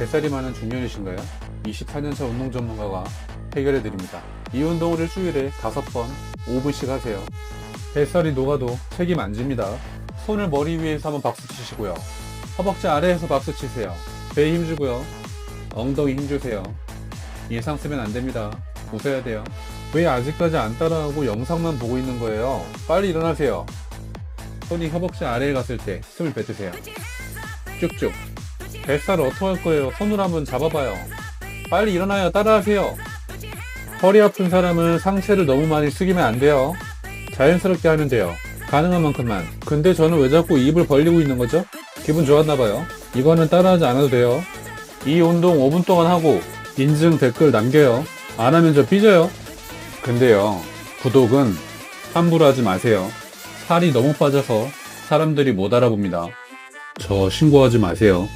뱃살이 많은 중년이신가요? 24년차 운동 전문가가 해결해 드립니다. 이 운동을 일주일에 5번 5분씩 하세요. 뱃살이 녹아도 책임 안 집니다. 손을 머리 위에서 한번 박수 치시고요. 허벅지 아래에서 박수 치세요. 배에 힘주고요. 엉덩이 힘주세요. 예상 쓰면 안 됩니다. 웃어야 돼요. 왜 아직까지 안 따라하고 영상만 보고 있는 거예요? 빨리 일어나세요. 손이 허벅지 아래에 갔을 때 숨을 뱉으세요. 쭉쭉. 뱃살을 어떻게 할 거예요? 손으로 한번 잡아봐요. 빨리 일어나요. 따라하세요. 허리 아픈 사람은 상체를 너무 많이 숙이면 안 돼요. 자연스럽게 하면 돼요. 가능한 만큼만. 근데 저는 왜 자꾸 입을 벌리고 있는 거죠? 기분 좋았나 봐요. 이거는 따라하지 않아도 돼요. 이 운동 5분 동안 하고 인증 댓글 남겨요. 안 하면 저 삐져요. 근데요, 구독은 함부로 하지 마세요. 살이 너무 빠져서 사람들이 못 알아봅니다. 저 신고하지 마세요.